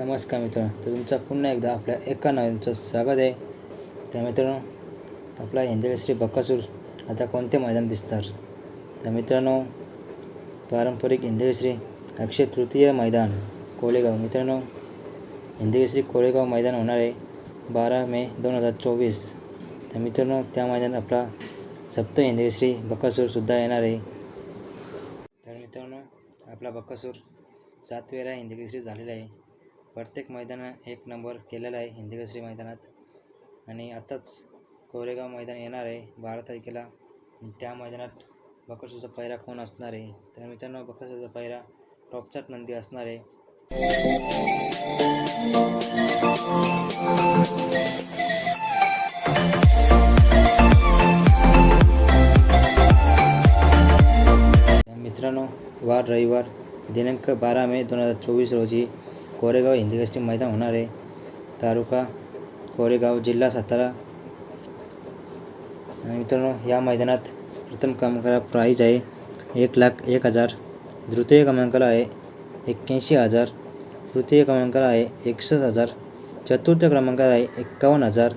नमस्कार मित्रांनो तर तुमचा पुन्हा एकदा आपल्या एका नवीनचं स्वागत आहे. तर मित्रांनो आपला हिंदी श्री बक्कासूर आता कोणते मैदान दिसतात तर मित्रांनो पारंपरिक हिंदगीश्री अक्षय तृतीय मैदान कोळेगाव. मित्रांनो हिंदी कोळेगाव मैदान होणार आहे बारा मे दोन हजार चोवीस. तर मित्रांनो त्या मैदानात आपला सप्त हिंदी श्री बक्कासूरसुद्धा येणार आहे. तर मित्रांनो आपला बक्कासूर सात वेळा झालेला आहे. प्रत्येक मैदान एक नंबर केलेला आहे हिंदकेसरी मैदानात. आणि आताच कोरेगाव मैदान येणार आहे बारा तारखेला. त्या मैदानात बकासूरचा पायरा कोण असणार आहे? तर मित्रांनो बकासूरचा पायरा टॉपचाच नंदी असणार आहे. मित्रांनो वार रविवार दिनांक बारा मे दोन हजार चोवीस रोजी कोरेगाव हिंदी मैदान होणार आहे. तालुका कोरेगाव जिल्हा सातारा. आणि मित्रांनो या मैदानात प्रथम क्रमांकाला प्राईज आहे. एक लाख एक हजार. तृतीय क्रमांकाला आहे एक्क्याऐंशी हजार. तृतीय क्रमांकाला आहे एकसष्ट हजार. चतुर्थ क्रमांकाला आहे एक्कावन्न हजार.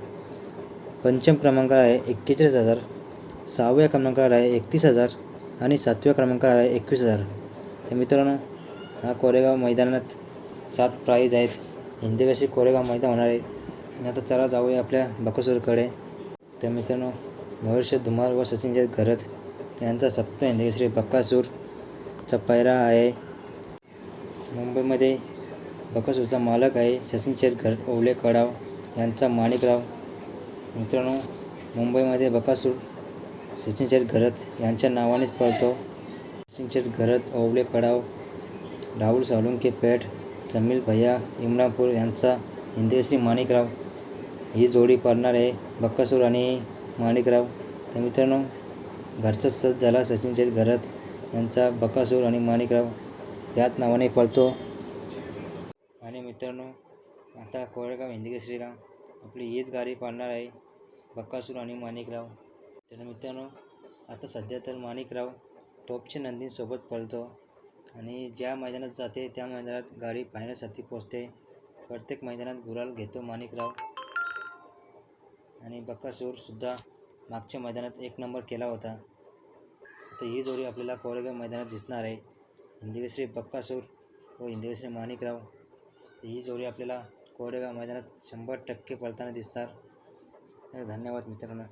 पंचम क्रमांकाला आहे एक्केचाळीस हजार. सहाव्या क्रमांकाला आहे एकतीस हजार. आणि सातव्या क्रमांकाला आहे एकवीस हजार. तर मित्रांनो हा कोरेगाव मैदानात सात प्राईज आहेत. हिंदी कशी कोरेगाव मैदान होणार आहे? आणि आता चला जाऊया आपल्या बकासूरकडे. तर मित्रांनो महेश धुमार व सचिन जय घरत यांचा सप्त हिंदी श्री बक्कासूरचा पैरा आहे. मुंबईमध्ये बकासूरचा मालक आहे सचिन शेठ घर ओवले कडाव यांचा माणिकराव. मित्रांनो मुंबईमध्ये बकासूर सचिन शेठ घरत यांच्या नावानेच पळतो. सचिन शेठ घरत ओवले कडाव राहुल साळुंके पेठ समील भैया इमरापूर यांचा हिंदेश्री माणिकराव. ही जोडी पाळणार आहे बक्कासूर आणि माणिकराव. तर मित्रांनो घरचा सज झाला सचिन शेठ घरत. यांचा बक्कासूर आणि माणिकराव याच नावाने पळतो. आणि मित्रांनो आता कोळेगाव हिंदी श्रीराम आपली हीच गाडी पाळणार आहे बक्कासूर आणि माणिकराव. तर मित्रांनो आता सध्या तर माणिकराव टॉपच्या नंदींसोबत पळतो. आणि ज्या मैदानात जाते त्या मैदानात गाडी पाहण्यासाठी पोचते प्रत्येक मैदानात गुलाल घेतो माणिकराव. आणि बक्कासूरसुद्धा मागच्या मैदानात एक नंबर केला होता. तर ही जोडी आपल्याला कोरेगाव मैदानात दिसणार आहे. हिंदीकेसरी बक्कासूर व हिंदीकेसरी माणिकराव. तर ही जोडी आपल्याला कोरेगाव मैदानात शंभर टक्के पळताना दिसणार. धन्यवाद मित्रांनो.